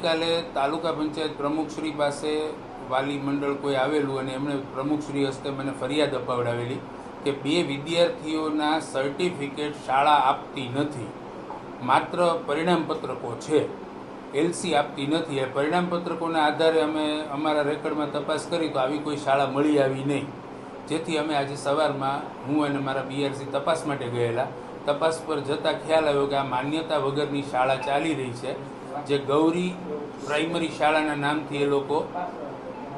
ગઈકાલે તાલુકા પંચાયત પ્રમુખશ્રી પાસે વાલી મંડળ કોઈ આવેલું અને એમણે પ્રમુખશ્રી હસ્તે મને ફરિયાદ અપાવડાવેલી કે બે વિદ્યાર્થીઓના સર્ટિફિકેટ શાળા આપતી નથી. માત્ર પરિણામ પત્રકો છે એલસી આપતી નથી. એ પરિણામ પત્રકોના આધારે અમે અમારા રેકર્ડમાં તપાસ કરી તો આવી કોઈ શાળા મળી આવી નહીં. જેથી અમે આજે સવારમાં હું અને મારા બીઆરસી તપાસ માટે ગયેલા. તપાસ પર જતાં ખ્યાલ આવ્યો કે આ માન્યતા વગરની શાળા ચાલી રહી છે. જે ગૌરી પ્રાઇમરી શાળાના નામથી એ લોકો,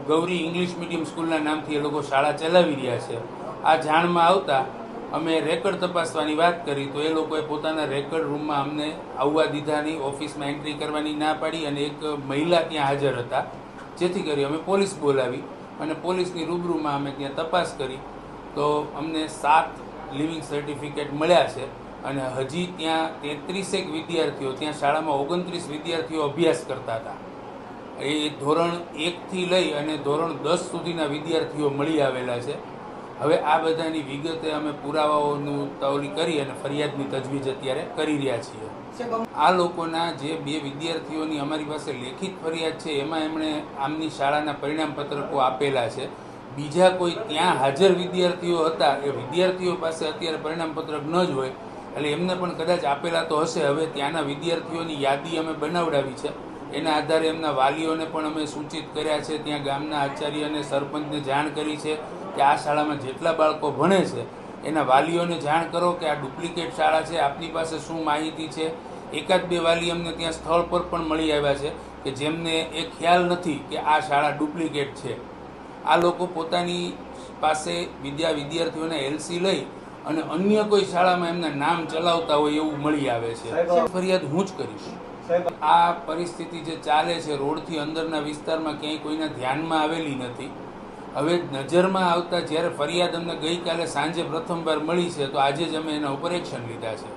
ગૌરી ઇંગ્લિશ મીડિયમ સ્કૂલના નામથી એ લોકો શાળા ચલાવી રહ્યા છે. આ જાણમાં આવતા અમે રેકર્ડ તપાસવાની વાત કરી તો એ લોકોએ પોતાના રેકર્ડ રૂમમાં અમને આવવા દીધા નહીં, ઓફિસમાં એન્ટ્રી કરવાની ના પાડી અને એક મહિલા ત્યાં હાજર હતા, જેથી કરી અમે પોલીસ બોલાવી અને પોલીસની રૂબરૂમાં અમે ત્યાં તપાસ કરી. તો અમને સાત લિવિંગ સર્ટિફિકેટ મળ્યા છે. અને હજી ત્યાં તેત્રીસેક વિદ્યાર્થીઓ, ત્યાં શાળામાં ઓગણત્રીસ વિદ્યાર્થીઓ અભ્યાસ કરતા હતા. એ ધોરણ એકથી લઈ અને ધોરણ દસ સુધીના વિદ્યાર્થીઓ મળી આવેલા છે. હવે આ બધાની વિગતે અમે પુરાવાઓનું તવલી કરી અને ફરિયાદની તજવીજ અત્યારે કરી રહ્યા છીએ. આ લોકોના જે બે વિદ્યાર્થીઓની અમારી પાસે લેખિત ફરિયાદ છે, એમાં એમણે આમની શાળાના પરિણામ પત્રકો આપેલા છે. બીજા કોઈ ત્યાં હાજર વિદ્યાર્થીઓ હતા, એ વિદ્યાર્થીઓ પાસે અત્યારે પરિણામ પત્રક ન જ હોય એટલે એમને પણ કદાચ આપેલા તો હશે. હવે ત્યાંના વિદ્યાર્થીઓની યાદી અમે બનાવડાવી છે. એના આધારે એમના વાલીઓને પણ અમે સૂચિત કર્યા છે. ત્યાં ગામના આચાર્ય અને સરપંચને જાણ કરી છે કે આ શાળામાં જેટલા બાળકો ભણે છે, એના વાલીઓને જાણ કરો કે આ ડુપ્લિકેટ શાળા છે. આપની પાસે શું માહિતી છે? એકાદ બે વાલી અમને ત્યાં સ્થળ પર પણ મળી આવ્યા છે કે જેમને એ ખ્યાલ નથી કે આ શાળા ડુપ્લિકેટ છે. આ લોકો પોતાની પાસે વિદ્યા વિદ્યાર્થીઓને એલસી લઈ અને અન્ય કોઈ શાળામાં એમના નામ ચલાવતા હોય એવું મળી આવે છે. ફરિયાદ હું જ કરીશ. આ પરિસ્થિતિ જે ચાલે છે રોડથી અંદરના વિસ્તારમાં ક્યાંય કોઈના ધ્યાનમાં આવેલી નથી. હવે નજરમાં આવતા જ્યારે ફરિયાદ અમને ગઈકાલે સાંજે પ્રથમવાર મળી છે, તો આજે જ અમે એના ઉપર એક્શન લીધા છે.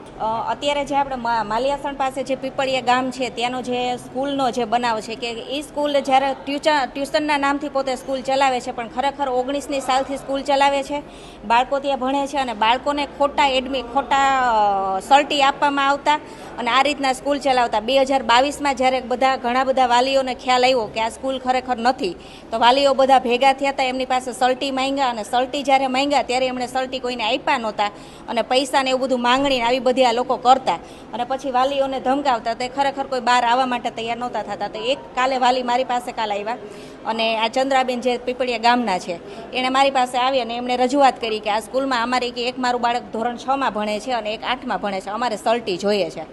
અત્યારે જે આપણે માલિયાસણ પાસે જે પીપળિયા ગામ છે, ત્યાંનો જે સ્કૂલનો જે બનાવ છે કે એ સ્કૂલ જ્યારે ટ્યુશન ટ્યુશનના નામથી પોતે સ્કૂલ ચલાવે છે, પણ ખરેખર ઓગણીસની સાલથી સ્કૂલ ચલાવે છે. બાળકો ત્યાં ભણે છે અને બાળકોને ખોટા એડમિટ ખોટા સર્ટી આપવામાં આવતા. અને આ રીતના સ્કૂલ ચલાવતા. બે હજાર બાવીસમાં જ્યારે બધા ઘણા બધા વાલીઓને ખ્યાલ આવ્યો કે આ સ્કૂલ ખરેખર નથી, તો વાલીઓ બધા ભેગા થયા હતા, એમની પાસે સલટી માંગ્યા અને સલટી જ્યારે માંગ્યા ત્યારે એમણે સલટી કોઈને આપ્યા નહોતા અને પૈસાને એવું બધું માંગણીને આવી બધી આ લોકો કરતા. અને પછી વાલીઓને ધમકાવતા તે ખરેખર કોઈ બહાર આવવા માટે તૈયાર નહોતા થતા. તો એક કાલે વાલી મારી પાસે કાલ આવ્યા અને આ ચંદ્રાબેન જે પીપળિયા ગામના છે એણે મારી પાસે આવી અને એમણે રજૂઆત કરી કે આ સ્કૂલમાં અમારી એક મારું બાળક ધોરણ છમાં ભણે છે અને એક આઠમાં ભણે છે, અમારે સલટી જોઈએ છે.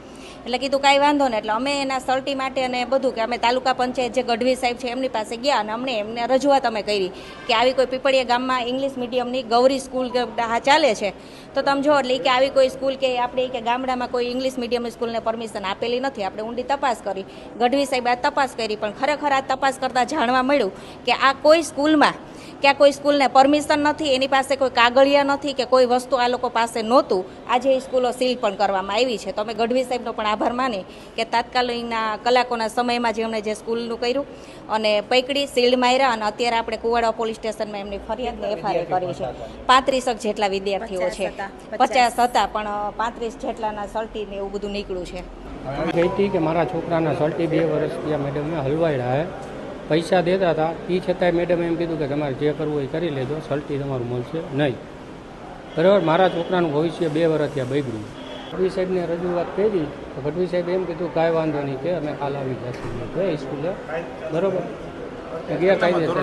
એટલે કીધું કાંઈ વાંધો નહીં. એટલે અમે એના સર્ટી માટે અને બધું કે અમે તાલુકા પંચાયત જે ગઢવી સાહેબ છે એમની પાસે ગયા અને અમને એમને રજૂઆત અમે કરી કે આવી કોઈ પીપળીયા ગામમાં ઇંગ્લિશ મીડિયમની ગૌરી સ્કૂલ ચાલે છે. તો તમે જો, એટલે કે આવી કોઈ સ્કૂલ કે આપણે કે ગામડામાં કોઈ ઇંગ્લિશ મીડિયમની સ્કૂલને પરમિશન આપેલી નથી. આપણે ઊંડી તપાસ કરી. ગઢવી સાહેબ આ તપાસ કરી પણ ખરેખર આ તપાસ કરતાં જાણવા મળ્યું કે આ કોઈ સ્કૂલમાં કે આ કોઈ સ્કૂલને પરમિશન નથી એની પાસે કોઈ કાગળિયા નથી કે કોઈ વસ્તુ આ લોકો પાસે નહોતું. આજે એ સ્કૂલો સીલ પણ કરવામાં આવી છે. તો અમે ગઢવી સાહેબનો પણ આભાર માની કે તાત્કાલિકના કલાકોના સમયમાં જે એમણે જે સ્કૂલનું કર્યું અને પૈકડી સીલ્ડ માર્યા અને અત્યારે આપણે કુવાડા પોલીસ સ્ટેશનમાં એમની ફરિયાદને એફઆઈઆર કરી છે પાંત્રીસક જેટલા વિદ્યાર્થીઓ છે. પચાસ. હતા પણ પાંત્રીસ જેટલાના સર્ટી ને એવું બધું નીકળ્યું છે. ગઈ કે મારા છોકરાના સર્ટી બે વર્ષ ત્યાં મેડમે હલવાડ્યા હે. પૈસા દેતા હતા એ છતાંય મેડમે એમ કીધું કે તમારે જે કરવું હોય એ કરી લેજો સલટી તમારું મળશે નહીં. બરાબર? મારા છોકરાનું ભવિષ્ય બે વર્ષ ત્યાં બગડ્યું. ગઢવી સાહેબને રજૂઆત કરી તો ગઢવી સાહેબ એમ કીધું કાંઈ વાંધો નહીં કે અમે કાલ આવી જશું. ગઈ સ્કૂલે. બરાબર? ગયા કાયદેસર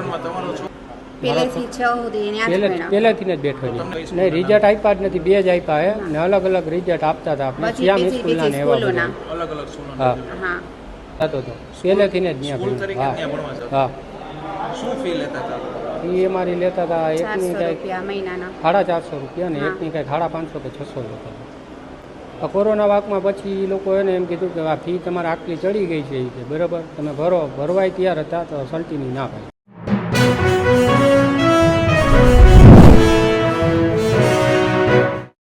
પહેલેથી જ બેઠો છે. નહીં રિઝલ્ટ આપ્યા જ નથી બે જ આપ્યા હે. ને અલગ અલગ રિઝલ્ટ આપતા હતા. આપણે શ્યામ સ્કૂલના ને એવા હા. થતો હતો પહેલેથી ને જ ત્યાં હા. શું ફી લેતા હતા? હા એ અમારી લેતા હતા એકની કાંઈક સાડા ચારસો રૂપિયા ને એકની કાંઈક સાડા પાંચસો કે છસો લેતા હતા આ કોરોના વાકમાં પછી એ લોકો એને એમ કીધું કે આ ફી તમારે આટલી ચડી ગઈ છે એ કે બરાબર. તમે ભરો ભરવાય તૈયાર હતા તો સલ્ટીની ના પાડી.